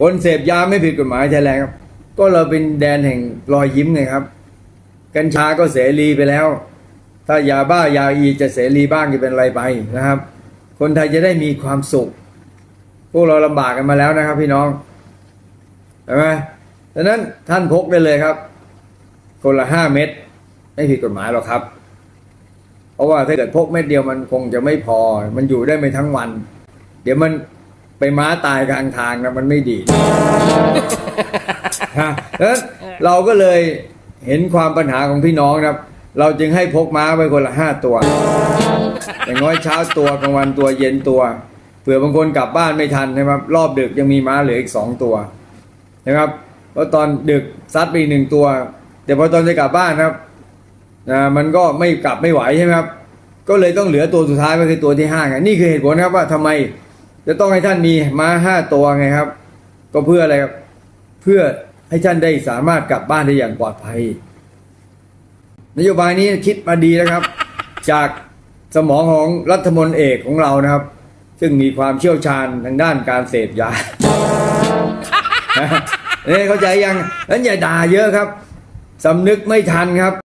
คนเสพยาไม่ผิดกฎหมายไทยแลนด์ครับ ก็เราเป็นแดนแห่งรอยยิ้มไงครับ กัญชาก็เสรีไปแล้ว ถ้ายาบ้ายาอีจะเสรีบ้างจะเป็นอะไรไปนะครับ คนไทยจะได้มีความสุข พวกเราลำบากกันมาแล้วนะครับ พี่น้องใช่ไหมดังนั้นท่านพกได้เลยครับ คนละห้าเม็ดไม่ผิดกฎหมายหรอกครับ เพราะว่าถ้าเกิดพกเม็ดเดียวมันคงจะไม่พอ มันอยู่ได้ไม่ทั้งวัน เดี๋ยวมัน ไปม้าตายกลางทางนะมันไม่ดีฮะดังนั้นเราก็เลยเห็นความปัญหาของพี่น้องนะครับ เราจึงให้พกม้าไว้คนละห้าตัว อย่างน้อยเช้าตัวกลางวันตัวเย็นตัวเผื่อบางคนกลับบ้านไม่ทันนะครับ รอบดึกยังมีม้าเหลืออีกสองตัวนะครับเพราะตอนดึกซัดไปอีกหนึ่งตัวแต่พอตอนจะกลับบ้านครับนะมันก็ไม่กลับไม่ไหวใช่ไหมครับ ก็เลยต้องเหลือตัวสุดท้ายก็คือตัวที่ห้าไงนี่คือเหตุผลนะครับว่าทำไม จะต้องให้ท่านมีม้าห้าตัวไงครับ ก็เพื่ออะไรครับ เพื่อให้ท่านได้สามารถกลับบ้านได้อย่างปลอดภัย นโยบายนี้คิดมาดีนะครับ จากสมองของรัฐมนตรีเอกของเรานะครับ ซึ่งมีความเชี่ยวชาญทางด้านการเสพยาเนี่ยเข้าใจยังนั้นอย่าด่าเยอะครับสำนึกไม่ทันครับ